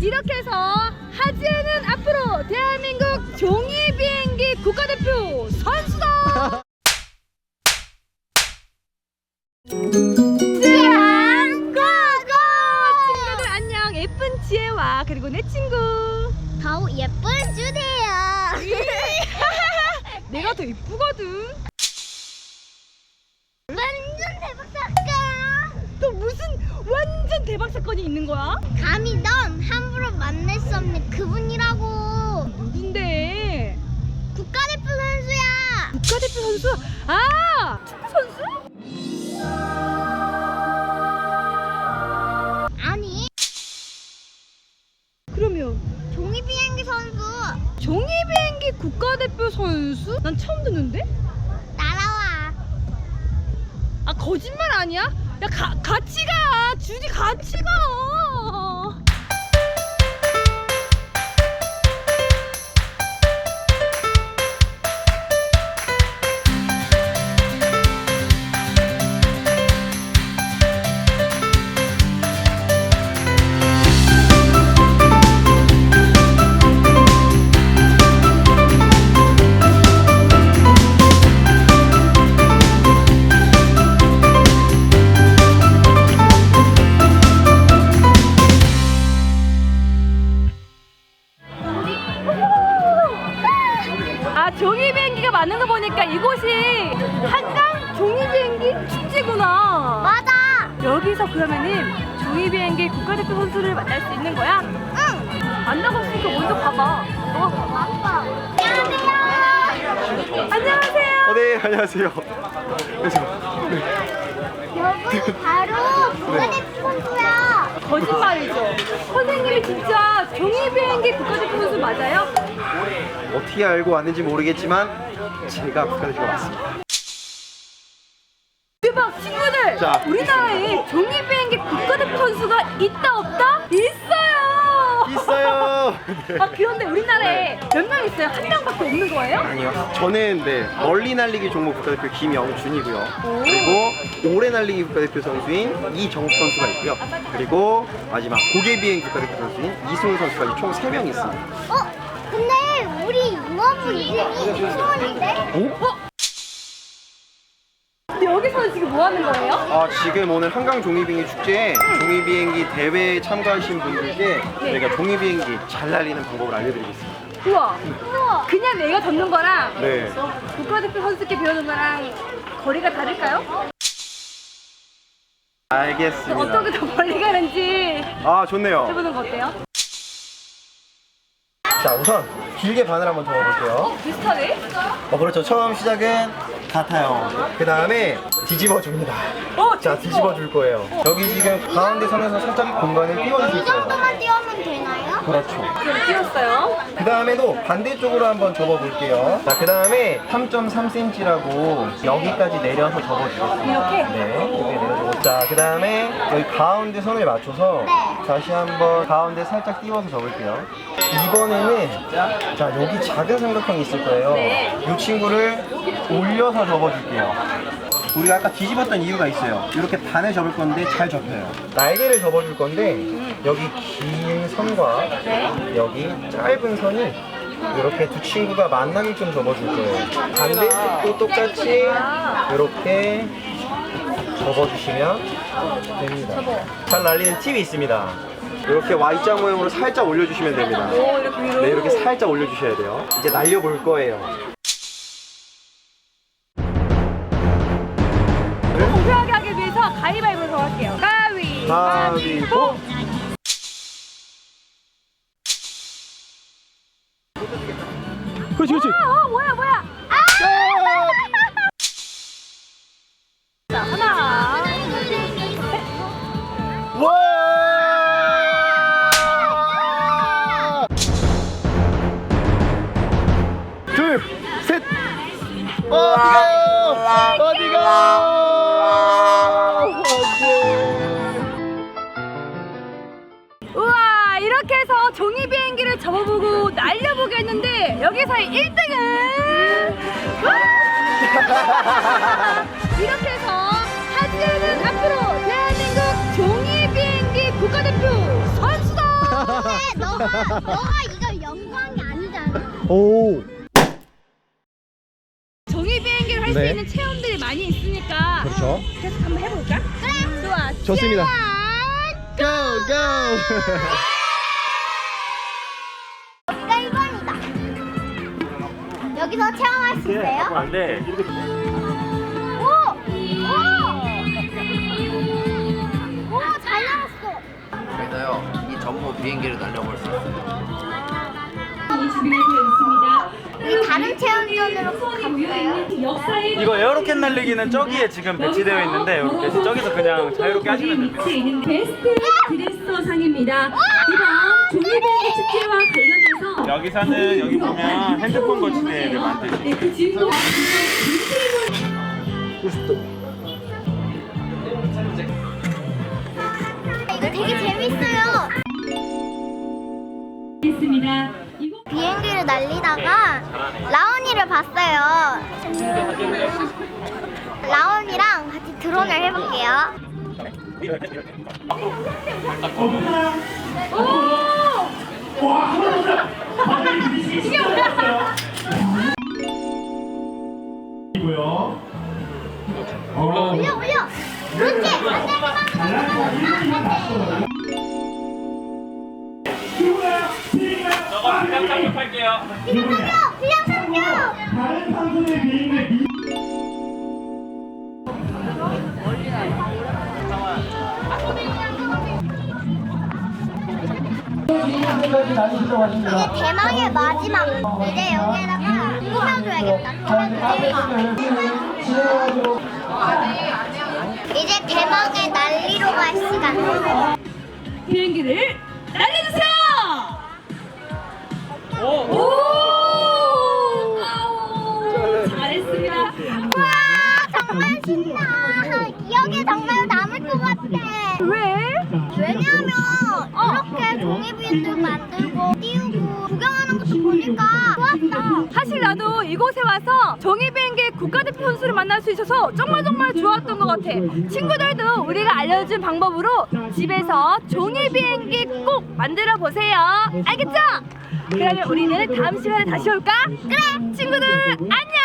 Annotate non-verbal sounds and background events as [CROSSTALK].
이렇게 해서 하지에는 앞으로 대한민국 종이 비행기 국가대표 선수다. [LAUGHS] 고고! 친구들 안녕. 예쁜 지혜와 그리고 내 친구. 더 예쁜 주세요. [LAUGHS] 내가 더 이쁘거든. 완전 대박 사건. 또 무슨 완전 대박 사건이 있는 거야? 감히 넌함 만날 수 없는 그분이라고. 누군데? 국가대표 선수야. 국가대표 선수? 아! 축구 선수? 아니 그러면 종이 비행기 선수 종이 비행기 국가대표 선수? 난 처음 듣는데? 따라와. 아 거짓말 아니야? 야 가, 같이 가 준이 같이 가 여기서 그러면은 종이 비행기 국가대표 선수를 만날 수 있는 거야? 응. 만나고 싶으니까 먼저 가봐 너가 아빠. 안녕하세요. 안녕하세요 어, 네, 안녕하세요. 여기 바로 국가대표 선수야. 거짓말이죠 선생님이 진짜 종이 비행기 국가대표 선수 맞아요? 어떻게 알고 왔는지 모르겠지만 제가 국가대표가 맞습니다. 자. 우리나라에 종이 비행기 국가대표 선수가 있다 없다? 있어요 있어요. 네. [LAUGHS] 아 그런데 우리나라에 몇 명 있어요? 한 명밖에 없는 거예요? 아니요. 저는 네 멀리 날리기 종목 국가대표 김영준이고요. 오. 그리고 오래 날리기 국가대표 선수인 이정욱 선수가 있고요. 그리고 마지막 고개 비행 국가대표 선수인 이승훈 선수까지 총 3명 있습니다. 어? 근데 우리 유아부 이름이 이승원인데? 오? 근데 여기서는 지금 뭐 하는 거예요? 아, 지금 오늘 한강 종이비행기 축제에 종이비행기 대회에 참가하신 분들께 저희가 종이비행기 잘 날리는 방법을 알려드리고 있습니다. 우와 우와. 그냥 내가 잡는 거랑 네. 국가대표 선수께 배우는 거랑 거리가 다를까요? 알겠습니다. 어떻게 더 멀리 가는지 아, 좋네요. 해보는 거 어때요? 자 우선 길게 반을 한번 접어볼게요 어? 비슷하네? 어 그렇죠 처음 시작은 같아요 그 다음에 뒤집어 줍니다. 어 자. 뒤집어. 줄 거예요. 여기 지금 가운데 선에서 살짝 공간을 띄워줄 이 거예요. 정도만 띄우면 되나요? 그렇죠. 그럼 띄웠어요. 그 다음에도 반대쪽으로 한번 접어 볼게요. 자 그 다음에 3.3cm라고 여기까지 내려서 접어 주겠습니다. 이렇게? 네 여기 내려주고. 자 그 다음에 여기 가운데 선을 맞춰서 네. 다시 한번 가운데 살짝 띄워서 접을게요. 이번에는 자 여기 작은 삼각형이 있을 거예요. 네. 이 친구를 올려서 접어줄게요 우리가 아까 뒤집었던 이유가 있어요 이렇게 반을 접을 건데 잘 접혀요 날개를 접어줄 건데 여기 긴 선과 네 여기 짧은 선이 이렇게 두 친구가 만나게끔 접어줄 거예요. 반대쪽도 똑같이 이렇게 접어주시면 됩니다. 잘 날리는 팁이 있습니다. 이렇게 Y자 모양으로 살짝 올려주시면 됩니다. 네, 이렇게 살짝 올려주셔야 돼요. 이제 날려볼 거예요. 가위바위보로 할게요 가위바위보 가위보. 그렇지, 그렇지. 어, 어 뭐야 뭐야 자 하나 와! 둘, 셋. 어디가요? 어디가 종이 비행기를 접어보고 날려보게 했는데 여기서의 1등은 [LAUGHS] 이렇게 해서 하지에는 앞으로 대한민국 종이 비행기 국가대표 선수다 너가 너가 이걸 연구한 게 아니잖아. 오. 종이 비행기를 할 수 네. 있는 체험들이 많이 있으니까 그렇죠. 계속 한번 해볼까? 그래. 좋아. 좋습니다. 짠! 고, 고. 여기서 체험할 수 있어요? 안 돼. 이렇게 오! 오! 오, 잘 나왔어. 그래서요 이 전부 비행기를 날려볼 수 있어요. 우리 다른 체험존으로 가볼까요? 이거 에어로켓 날리기는 저기에 지금 배치되어 있는데 이렇게 저기서 그냥 자유롭게 하시면 됩니다. 위치에 있는 베스트 드레서 상입니다. 이번 종이비행기 축제와 관련해서 여기서는 여기 보면 핸드폰 거치대를 만들고 네, 그 이거 되게 재밌어요. 있습니다. 비행기를 날리다가 라온이를 봤어요. 라온이랑 같이 드론을 해볼게요. 올 저거 그냥 대망의 마지막. 이제 여기에다가 꾸며줘야겠다. 꾸며주세요. 이제 대망의 난리로 갈 시간. 비행기를 날려주세요. 오! 오! 아우, 잘했습니다. 와 정말 신나. 기억에 정말 남을 것 같아. 왜? 왜냐면 이렇게 종이비행도 만들고 띄우고 구경하는 것도 보니까 좋았어. 사실 나도 이곳에 와서 종이 비행기 국가대표 선수를 만날 수 있어서 정말 정말 좋았던 것 같아. 친구들도 우리가 알려준 방법으로 집에서 종이 비행기 꼭 만들어 보세요. 알겠죠? 그러면 우리는 다음 시간에 다시 올까? 그래, 친구들 안녕.